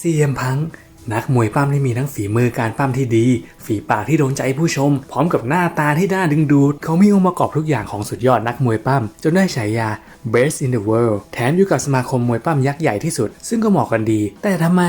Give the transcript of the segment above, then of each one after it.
ซีเอ็มพังนักมวยปั้มที่มีทั้งฝีมือการปั้มที่ดี ฝีปากที่โดนใจผู้ชม พร้อมกับหน้าตาที่น่าดึงดูด เขามีองค์ประกอบทุกอย่างของสุดยอดนักมวยปั้มจนได้ฉายา best in the world แถมอยู่กับสมาคมมวยปั้มยักษ์ใหญ่ที่สุด ซึ่งก็เหมาะกันดี แต่ทำไม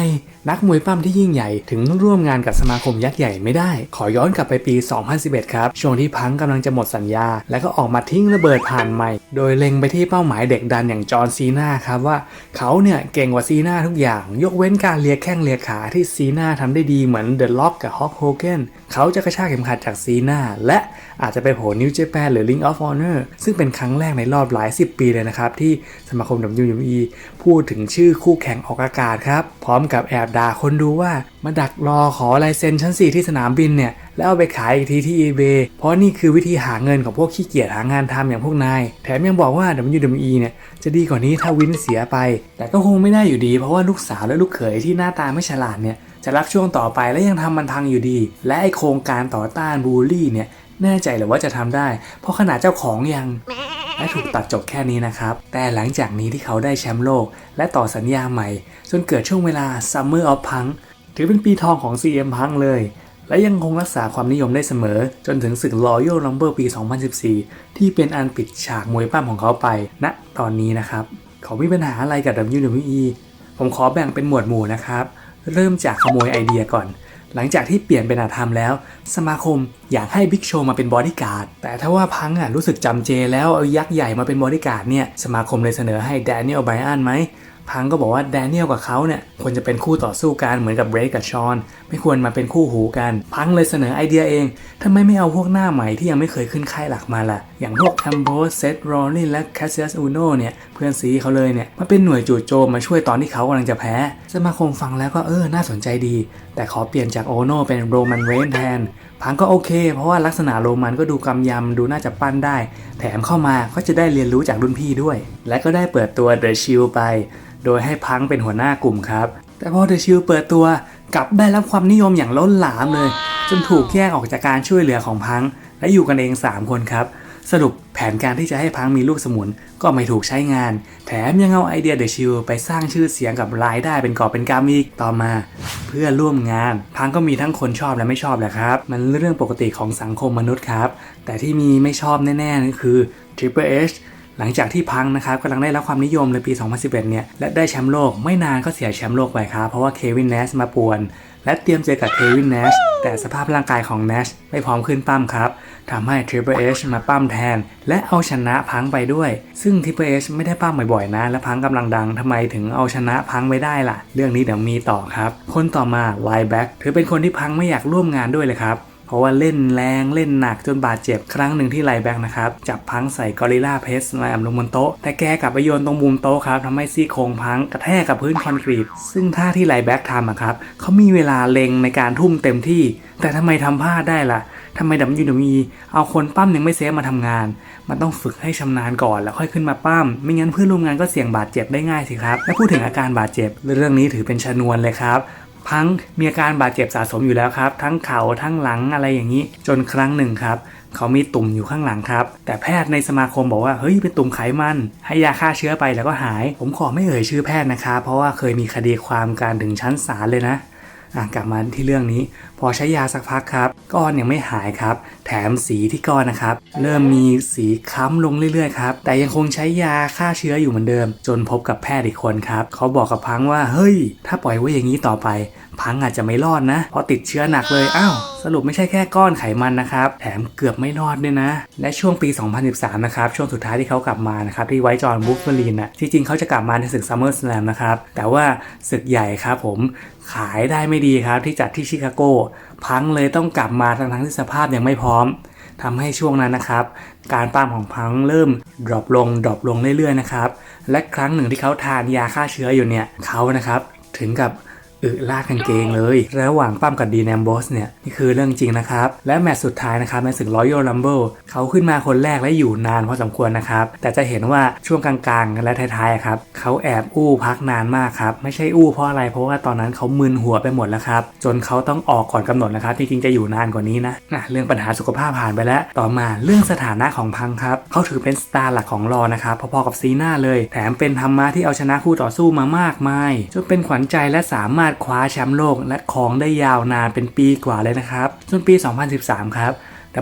นักมวยปั้มที่ยิ่งใหญ่ถึงร่วมงานกับสมาคมยักษ์ใหญ่ไม่ได้ ขอย้อนกลับไปปี 2011 ครับ ช่วงที่พังกำลังจะหมดสัญญา แล้วก็ออกมาทิ้งระเบิดผ่านใหม่ โดยเล็งไปที่เป้าหมายเด็กดันอย่างจอห์นซีนาครับว่าเขาเนี่ยเก่งกว่าซีนาทุกอย่าง ยกเว้นการเลียแข้งเลียขาที่ซีนาทำได้ดีเหมือนเดอะล็อกกับฮอกโฮเกนเขาจะกระชากเข็มขัดจากซีนาและอาจจะไปโผล่นิวเจแปนหรือ Ring of Honor ซึ่งเป็นครั้งแรกในรอบหลาย 10 ปีเลยนะครับ ที่สมาคม WWE พูดถึงชื่อคู่แข่งออกอากาศครับ พร้อมกับแอบด่าคนดูว่า มาดักรอขอลายเซ็นชั้น 4 ที่สนามบินเนี่ย แล้วเอาไปขายอีกทีที่ eBay เพราะนี่คือวิธีหาเงินของพวกขี้เกียจหางานทำอย่างพวกนาย แถมยังบอกว่า WWE เนี่ยจะดีกว่านี้ถ้าวินเสียไป แต่ก็คงไม่ได้อยู่ดี เพราะว่าลูกสาวและลูกเขยที่หน้าตาไม่ฉลาดเนี่ยจะรับช่วงต่อไปและยังทำมันพังอยู่ดี และไอโครงการต่อต้านบูลลี่เนี่ย แน่ใจหรือว่าจะทำได้ เพราะขนาดเจ้าของยังและถูกตัดจบแค่นี้นะครับ แต่หลังจากนี้ที่เขาได้แชมป์โลก และต่อสัญญาใหม่ จนเกิดช่วงเวลา Summer of Punk ถือเป็นปีทองของ CM Punk เลย และยังคงรักษาความนิยมได้เสมอ จนถึงศึก Royal Rumble ปี 2014 ที่เป็นอันปิดฉากมวยปั้มของเขาไปณตอนนี้นะครับ เขามีปัญหาอะไรกับ WWE ผมขอแบ่งเป็นหมวดหมู่นะครับ เริ่มจากขโมยไอเดียก่อน หลังจากที่เปลี่ยนเป็นอาธรรมแล้ว สมาคมอยากให้บิ๊กโชว์มาเป็นบอดี้การ์ดแต่ถ้าว่าพังอะรู้สึกจำเจแล้วเอายักษ์ใหญ่มาเป็นบอดี้การ์ดเนี่ยสมาคมเลยเสนอให้แดเนียลไบรอันไหมพังก็บอกว่าแดเนียลกับเขาเนี่ยควรจะเป็นคู่ต่อสู้กันเหมือนกับเบรกกับชอน ไม่ควรมาเป็นคู่หูกัน พังเลยเสนอไอเดียเองทำไมไม่เอาพวกหน้าใหม่ที่ยังไม่เคยขึ้นค่ายหลักมาล่ะ อย่างพวกแอมโบสเซตโรลลินและแคสเซียสอูโนเนี่ยเพื่อนซีเขาเลยเนี่ยมาเป็นหน่วยจู่โจมมาช่วยตอนที่เขากำลังจะแพ้ สมาคมฟังแล้วก็เออน่าสนใจดี แต่ขอเปลี่ยนจากโอโนเป็นโรมันเรนแทนพังก็โอเค เพราะว่าลักษณะโรมันก็ดูกำยำดูน่าจะปั้นได้ แถมเข้ามาก็จะได้เรียนรู้จากรุ่นพี่ด้วย และก็ได้เปิดตัวเดอะชิลไป โดยให้พังเป็นหัวหน้ากลุ่มครับ แต่พอเดอะชิลเปิดตัวกลับได้รับความนิยมอย่างล้นหลามเลย จนถูกแยกออกจากการช่วยเหลือของพังและอยู่กันเอง 3 คนครับ สรุปแผนการที่จะให้พังมีลูกสมุนก็ไม่ถูกใช้งาน แถมยังเอาไอเดียเดอะชิลไปสร้างชื่อเสียงกับรายได้เป็นกอบเป็นกำอีกต่อมา เพื่อร่วมงาน พังก็มีทั้งคนชอบและไม่ชอบแหละครับ มันเรื่องปกติของสังคมมนุษย์ครับ แต่ที่มีไม่ชอบแน่ๆนั่นคือ Triple H หลังจากที่พังนะครับกำลังได้รับความนิยมในปี 2011 เนี่ยและได้แชมป์โลกไม่นานก็เสียแชมป์โลกไปครับ เพราะว่าเควินเนสมาป่วน และเตรียมเจอกับเควินเนสแต่สภาพร่างกายของเนสไม่พร้อมขึ้นปั้มครับ ทำให้ Triple H มาปั้มแทน และเอาชนะพังไปด้วย ซึ่ง Triple H ไม่ได้ปั้มบ่อยๆนะ และพังกำลังดังทำไมถึงเอาชนะพังไปได้ล่ะ เรื่องนี้เดี๋ยวมีต่อครับ คนต่อมาไลแบ็กถือเป็นคนที่พังไม่อยากร่วมงานด้วยเลยครับเพราะว่าเล่นแรงเล่นหนักจนบาดเจ็บครั้งหนึ่งที่ไลแบ็กนะครับ จับพังใส่กอริลลาเพสแลมลงบนโต๊ะ แต่แกกลับไปโยนตรงมุมโต๊ะครับทำให้ซี่โครงพังกระแทกกับพื้นคอนกรีต ซึ่งท่าที่ไลแบ็กทำอะครับเขามีเวลาเล็งในการทุ่มเต็มที่ แต่ทำไมทำพลาดได้ล่ะ ทำไมดับยูดมีเอาคนปั้มยังไม่เซฟมาทำงาน มันต้องฝึกให้ชำนาญก่อนแล้วค่อยขึ้นมาปั้ม ไม่งั้นเพื่อนร่วมงานก็เสี่ยงบาดเจ็บได้ง่ายสิครับ และพูดถึงอาการบาดเจ็บ เรื่องนี้ถือเป็นชนวนเลยครับพังมีอาการบาดเจ็บสะสมอยู่แล้วครับ ทั้งเข่าทั้งหลังอะไรอย่างนี้ จนครั้งหนึ่งครับ เขามีตุ่มอยู่ข้างหลังครับ แต่แพทย์ในสมาคมบอกว่า เฮ้ย เป็นตุ่มไขมัน ให้ยาฆ่าเชื้อไปแล้วก็หาย ผมขอไม่เอ่ยชื่อแพทย์นะครับเพราะว่าเคยมีคดีความการถึงชั้นศาลเลยนะะกลับมาที่เรื่องนี้ อใช้ยาสักพักครับ ก้อนยังไม่หายครับ แถมสีที่ก้อนนะครับ เริ่มมีสีค้ำลงเรื่อยๆครับ แต่ยังคงใช้ยาฆ่าเชื้ออยู่เหมือนเดิม จนพบกับแพทย์อีกคนครับ เขาบอกกับพังว่า เฮ้ย ถ้าปล่อยไว้อย่างนี้ต่อไป พังอาจจะไม่รอดนะ เพราะติดเชื้อหนักเลย อ้าว สรุปไม่ใช่แค่ก้อนไขมันนะครับ แถมเกือบไม่รอดด้วยนะ และช่วงปี 2013 นะครับ ช่วงสุดท้ายที่เขากลับมานะครับ ที่ไว้จอห์นบุฟเฟอรีนนะที่จริงเขาจะกลับมาในศึกซัมเมอร์สแลมนะครับ แต่ว่าศึกใหญ่ครับผม ขายได้ไม่ดีครับที่จัดที่ชิคาโกพังเลยต้องกลับมาทั้งทั้งที่สภาพยังไม่พร้อมทำให้ช่วงนั้นนะครับ การปั้มของพังเริ่มดรอปลงดรอปลงเรื่อยๆนะครับ และครั้งหนึ่งที่เขาทานยาฆ่าเชื้ออยู่เนี่ยเขานะครับถึงกับ อึลากกางเกงเลย ระหว่างปั้มกับดีแนมบอสเนี่ย นี่คือเรื่องจริงนะครับ และแมตช์สุดท้ายนะครับในศึก Royal Rumble เขาขึ้นมาคนแรกและอยู่นานพอสมควรนะครับ แต่จะเห็นว่าช่วงกลางๆ และท้ายๆครับเขาแอบอู้พักนานมากครับไม่ใช่อู้เพราะอะไรเพราะว่าตอนนั้นเขามึนหัวไปหมดแล้วครับจนเขาต้องออกก่อนกำหนดนะครับจริงๆจะอยู่นานกว่านี้นะอะเรื่องปัญหาสุขภาพผ่านไปแล้ว ต่อมาเรื่องสถานะของพังครับเขาถือเป็นสตาร์หลักของรอนะครับพอๆกับซีน่าเลย แถมเป็นธรรมะที่เอาชนะคู่ต่อสู้มามากมายจนเป็นขวัญใจและสามารถถคว้าแชมป์โลกและครองได้ยาวนานเป็นปีกว่าเลยนะครับจนปี 2013 ครับ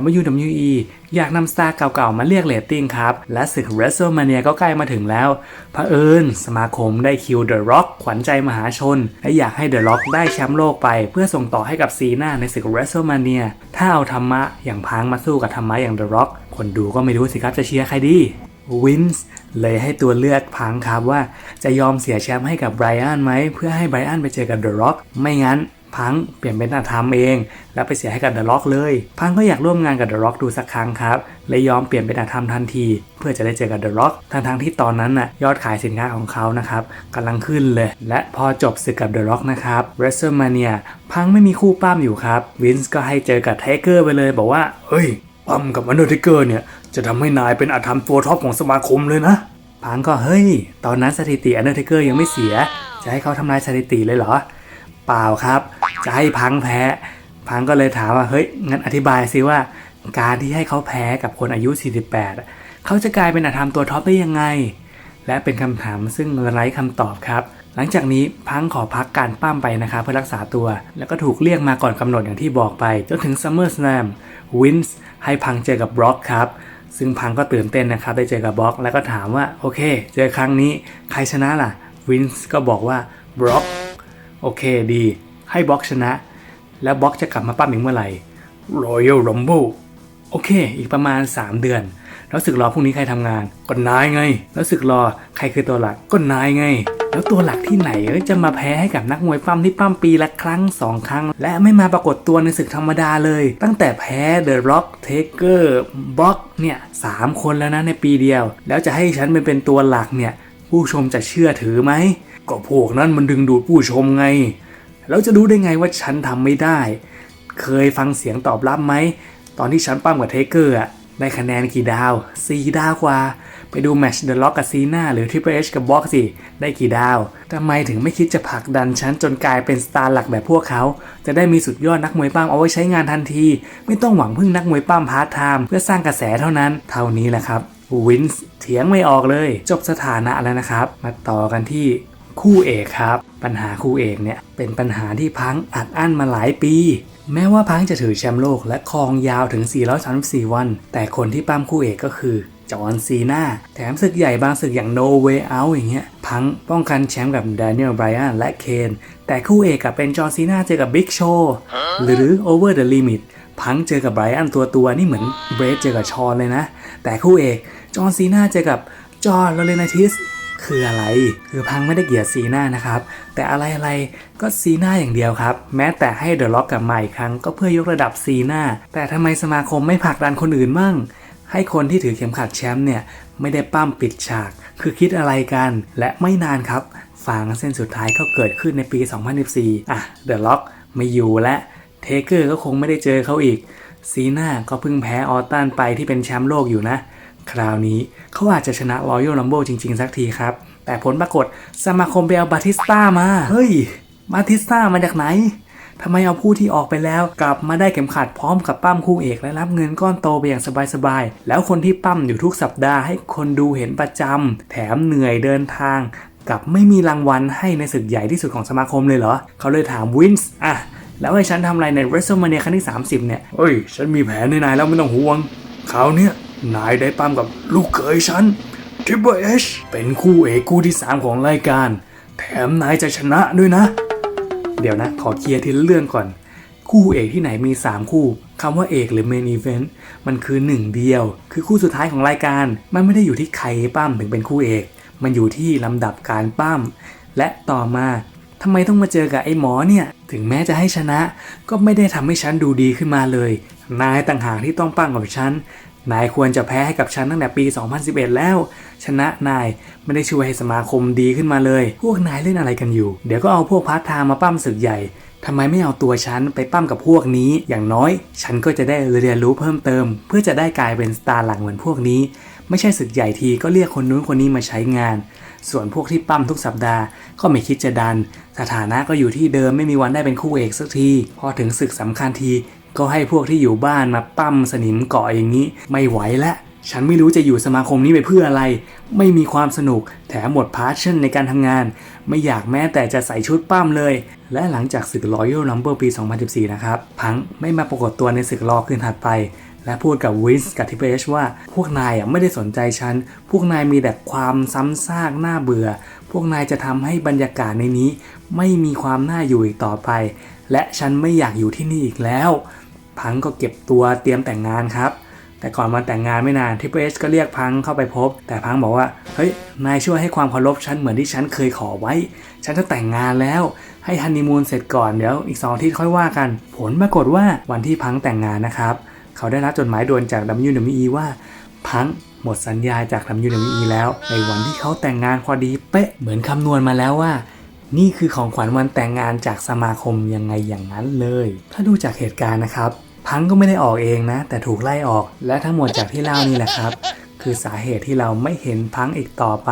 WWE อยากนำสตาร์เก่าๆ มาเรียกเรตติ้งครับ และศึก WrestleMania ก็ใกล้มาถึงแล้วเผอิญสมาคมได้คิว The Rock ขวัญใจมหาชน และอยากให้ The Rock ได้แชมป์โลกไป เพื่อส่งต่อให้กับซีน่าในศึก WrestleMania ถ้าเอาธรรมะอย่างพังมาสู้กับธรรมะอย่าง The Rock คนดูก็ไม่รู้สิครับจะเชียร์ใครดี วินส์เลยให้ตัวเลือกพังครับว่าจะยอมเสียแชมป์ให้กับไบรอันไหม เพื่อให้ไบรอันไปเจอกับ The Rock ไม่งั้นพังเปลี่ยนเป็นอาธรรมเอง แล้วไปเสียให้กับเดอะล็อกเลย พังก็อยากร่วมงานกับเดอะล็อกดูสักครั้งครับเลยยอมเปลี่ยนเป็นอาธรรมทันที เพื่อจะได้เจอกับเดอะล็อกทั้งทั้งๆที่ตอนนั้นน่ะยอดขายสินค้าของเขานะครับกำลังขึ้นเลย และพอจบศึกกับเดอะล็อกนะครับ WrestleMania พังไม่มีคู่ปั้มอยู่ครับวินส์ก็ให้เจอกับไทเกอร์ไปเลย บอกว่าเฮ้ย ปั้มกับอันเดอร์เทเกอร์เนี่ยจะทำให้นายเป็นอาธรรมตัวท็อปของสมาคมเลยนะพังก็เฮ้ย ตอนนั้นสถิติอันเดอร์เทเกอร์ยังไม่เสีย จะให้เขาทำลายสถิติเลยเหรอ เปล่าครับ จะให้พังแพ้ พังก็เลยถามว่า เฮ้ย งั้นอธิบายซิว่า การที่ให้เขาแพ้กับคนอายุ 48 เขาจะกลายเป็นอาธรรมตัวท็อปได้ยังไง และเป็นคำถามซึ่งไร้คำตอบครับ หลังจากนี้พังขอพักการปั้มไปนะครับเพื่อรักษาตัว แล้วก็ถูกเรียกมาก่อนกำหนดอย่างที่บอกไปจนถึง SummerSlam วินส์ ให้พังเจอกับบล็อกครับ ซึ่งพังก็ตื่นเต้นนะครับได้เจอกับบล็อก แล้วก็ถามว่าโอเค เจอครั้งนี้ใครชนะล่ะวินส์ก็บอกว่าบล็อกโอเคดี ให้บล็อกชนะ แล้วบล็อกจะกลับมาปั้มอีกเมื่อไหร่ Royal Rumble โอเค อีกประมาณ 3 เดือน แล้วศึกรอพรุ่งนี้ใครทำงานก็นายไง แล้วศึกรอใครคือตัวหลักก็นายไง แล้วตัวหลักที่ไหนจะมาแพ้ให้กับนักมวยปั้มที่ปั้มปีละครั้ง 2 ครั้ง และไม่มาปรากฏตัวในศึกธรรมดาเลย ตั้งแต่แพ้ The Rock Taker บล็อกเนี่ยสามคนแล้วนะในปีเดียว แล้วจะให้ฉันเป็นเป็นตัวหลักเนี่ยผู้ชมจะเชื่อถือไหมก็พวกนั้นมันดึงดูดผู้ชมไง แล้วจะรู้ได้ไงว่าฉันทำไม่ได้ เคยฟังเสียงตอบรับไหมตอนที่ฉันปั้มกับเทเกอร์อะได้คะแนนกี่ดาว 4 ดาวกว่า ไปดูแมชเดอะล็อกกับซีนาหรือ Triple H กับบ็อกสิได้กี่ดาวทำไมถึงไม่คิดจะผลักดันฉันจนกลายเป็นสตาร์หลักแบบพวกเขา จะได้มีสุดยอดนักมวยปั้มเอาไว้ใช้งานทันที ไม่ต้องหวังพึ่งนักมวยปั้มพาร์ทไทม์เพื่อสร้างกระแสเท่านั้น เท่านี้แหละครับวินส์เถียงไม่ออกเลย จบสถานะแล้วนะครับ มาต่อกันที่คู่เอกครับ ปัญหาคู่เอกเนี่ยเป็นปัญหาที่พังอัดอั้นมาหลายปี แม้ว่าพังจะถือแชมป์โลกและครองยาวถึง 434 วัน แต่คนที่ปั้มคู่เอกก็คือ จอห์นซีนาแถมศึกใหญ่บางศึกอย่าง No Way Out อย่างเงี้ยพังป้องกันแชมป์กับ Daniel Bryan และเคนแต่คู่เอกกับเป็นจอห์นซีนาเจอกับ Big Show หรือ Over the Limit พังเจอกับไบรอันตัวตัวๆนี่เหมือนเบรดเจอกับชอนเลยนะ แต่คู่เอกจอห์นซีนาเจอกับจอห์นโรเลนาทิสคืออะไร คือพังไม่ได้เกลียดซีน่านะครับ แต่อะไรอะไรๆก็ซีน่าอย่างเดียวครับ แม้แต่ให้เดอะล็อกกลับมาอีกครั้งก็เพื่อยกระดับซีน่าแต่ทำไมสมาคมไม่ผลักดันคนอื่นมั่ง ให้คนที่ถือเข็มขัดแชมป์เนี่ยไม่ได้ปั้มปิดฉาก คือคิดอะไรกัน และไม่นานครับฟางเส้นสุดท้ายก็เกิดขึ้นในปี 2014 อะเดอะล็อกไม่อยู่และเทเกอร์ก็คงไม่ได้เจอเขาอีก ซีน่าก็เพิ่งแพ้ออตตันไปที่เป็นแชมป์โลกอยู่นะ คราวนี้เขาอาจจะชนะ Royal Rumble จริง ๆ สักทีครับ แต่ผลปรากฏสมาคมไปเอาบาติสต้ามา เฮ้ย บาติสต้ามาจากไหน ทำไมเอาผู้ที่ออกไปแล้ว กลับมาได้เข็มขัดพร้อมกับปั้มคู่เอกและรับเงินก้อนโตไปอย่างสบายๆ แล้วคนที่ปั้มอยู่ทุกสัปดาห์ให้คนดูเห็นประจำ แถมเหนื่อยเดินทาง กับไม่มีรางวัลให้ในศึกใหญ่ที่สุดของสมาคมเลยเหรอ เขาเลยถามวินส์อะแล้วให้ฉันทำอะไรใน WrestleMania ครั้งที่ 30 เนี่ยเฮ้ย ฉันมีแผนในนายแล้วไม่ต้องห่วงคราวเนี้ยนายได้ปั้มกับลูกเขยฉัน Triple H เป็นคู่เอกคู่ที่ 3 ของรายการ แถมนายจะชนะด้วยนะ เดี๋ยวนะ ขอเคลียร์ทีละเรื่องก่อน คู่เอกที่ไหนมี 3 คู่คำว่าเอกหรือ Main Event มันคือหนึ่งเดียว คือคู่สุดท้ายของรายการ มันไม่ได้อยู่ที่ใครปั้มถึงเป็นคู่เอก มันอยู่ที่ลำดับการปั้ม และต่อมาทำไมต้องมาเจอกับไอ้หมอเนี่ย ถึงแม้จะให้ชนะ ก็ไม่ได้ทำให้ฉันดูดีขึ้นมาเลย นายต่างหากที่ต้องปั้มกับฉัน นายควรจะแพ้ให้กับฉันตั้งแต่ปี 2011 แล้ว ชนะนายไม่ได้ช่วยให้สมาคมดีขึ้นมาเลย พวกนายเล่นอะไรกันอยู่ เดี๋ยวก็เอาพวกพาร์ทไทม์มาปั้มศึกใหญ่ทำไมไม่เอาตัวฉันไปปั้มกับพวกนี้ อย่างน้อย ฉันก็จะได้เรียนรู้เพิ่มเติม เพื่อจะได้กลายเป็นสตาร์หลังเหมือนพวกนี้ ไม่ใช่ศึกใหญ่ทีก็เรียกคนนู้นคนนี้มาใช้งาน ส่วนพวกที่ปั้มทุกสัปดาห์ ก็ไม่คิดจะดัน สถานะก็อยู่ที่เดิมไม่มีวันได้เป็นคู่เอกสักที พอถึงศึกสำคัญที ก็ให้พวกที่อยู่บ้านมาปั้มสนิมเกาะอย่างนี้ ไม่ไหวแล้วฉันไม่รู้จะอยู่สมาคมนี้ไปเพื่ออะไร ไม่มีความสนุก แถมหมดพาชั่นในการทำงาน ไม่อยากแม้แต่จะใส่ชุดปั้มเลย และหลังจากศึก Royal Rumble ปี 2014 นะครับ พังไม่มาปรากฏตัวในศึกรอคืนถัดไป และพูดกับวินส์กับทิเบชว่า พวกนายอะไม่ได้สนใจฉัน พวกนายมีแต่ความซ้ำซากน่าเบื่อ พวกนายจะทำให้บรรยากาศในนี้ ไม่มีความน่าอยู่อีกต่อไป และฉันไม่อยากอยู่ที่นี่อีกแล้ว พังก็เก็บตัวเตรียมแต่งงานครับ แต่ก่อนวันแต่งงานไม่นานทิปเอสก็เรียกพังเข้าไปพบ แต่พังบอกว่า เฮ้ย นายช่วยให้ความเคารพฉันเหมือนที่ฉันเคยขอไว้ ฉันจะแต่งงานแล้ว ให้ฮันนีมูนเสร็จก่อนเดี๋ยวอีกสองทิตย์ค่อยว่ากัน ผลปรากฏว่าวันที่พังแต่งงานนะครับ เขาได้รับจดหมายด่วนจาก WWE ว่าพังหมดสัญญาจาก WWE แล้ว ในวันที่เขาแต่งงานพอดีเป๊ะเหมือนคำนวณมาแล้วว่านี่คือของขวัญวันแต่งงานจากสมาคมยังไงอย่างนั้นเลย ถ้าดูจากเหตุการณ์นะครับ พังก็ไม่ได้ออกเองนะ แต่ถูกไล่ออกและทั้งหมดจากที่เล่านี่แหละครับ คือสาเหตุที่เราไม่เห็นพังอีกต่อไป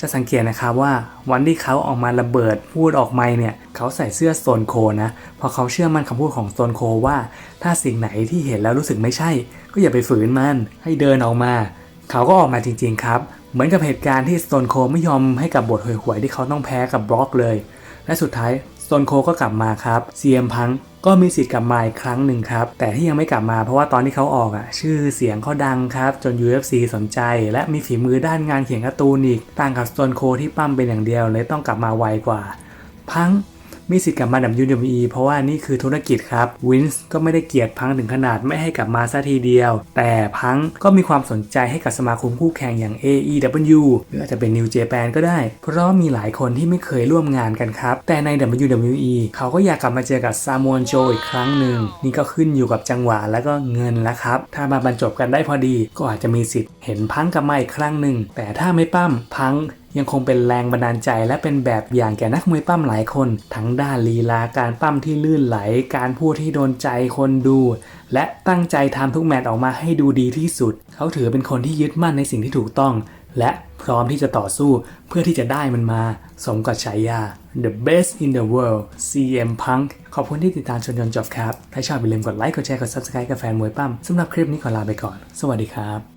จะสังเกตนะครับว่าวันที่เขาออกมาระเบิดพูดออกไม่เนี่ยเขาใส่เสื้อโซนโคนะเพราะเขาเชื่อมั่นคำพูดของโซนโคว่า ถ้าสิ่งไหนที่เห็นแล้วรู้สึกไม่ใช่ ก็อย่าไปฝืนมันให้เดินออกมา เขาก็ออกมาจริง ๆ ครับ เหมือนกับเหตุการณ์ที่โตนโคไม่ยอมให้กับบทห่วยๆที่เขาต้องแพ้กับบล็อกเลย และสุดท้ายโตนโคก็กลับมาครับ CM พัง ก็มีสิทธิ์กลับมาอีกครั้งหนึ่งครับ แต่ที่ยังไม่กลับมาเพราะว่าตอนที่เขาออกอะ ชื่อเสียงเขาดังครับ จน UFC สนใจ และมีฝีมือด้านงานเขียนการ์ตูนอีก ต่างกับสโตนโคที่ปั้มเป็นอย่างเดียวเลยต้องกลับมาไวกว่า พัง มีสิทธิ์กลับมาดับ WWE เพราะว่านี่คือธุรกิจครับวินส์ก็ไม่ได้เกลียดพังถึงขนาดไม่ให้กลับมาซะทีเดียว แต่พังก็มีความสนใจให้กับสมาคมคู่แข่งอย่าง AEW หรืออาจจะเป็น New Japan ก็ได้ เพราะมีหลายคนที่ไม่เคยร่วมงานกันครับ แต่ใน WWE เขาก็อยากกลับมาเจอกับซามอนโจอีกครั้งหนึ่งนี่ก็ขึ้นอยู่กับจังหวะและก็เงินแล้วครับ ถ้ามาบรรจบกันได้พอดีก็อาจจะมีสิทธิ์เห็นพังกลับมาอีกครั้งหนึ่งแต่ถ้าไม่ปั้มพังยังคงเป็นแรงบันดาลใจและเป็นแบบอย่างแก่นักมวยปั้มหลายคน ทั้งด้านลีลาการปั้มที่ลื่นไหล การพูดที่โดนใจคนดู และตั้งใจทำทุกแมตช์ออกมาให้ดูดีที่สุด เขาถือเป็นคนที่ยึดมั่นในสิ่งที่ถูกต้อง และพร้อมที่จะต่อสู้เพื่อที่จะได้มันมา สมกับฉายา The Best in the World CM Punk ขอบคุณที่ติดตามชมจนจบครับ ถ้าชอบอย่าลืมกดไลค์กดแชร์กด Subscribe กับแฟนมวยปั้มสำหรับคลิปนี้ขอลาไปก่อน สวัสดีครับ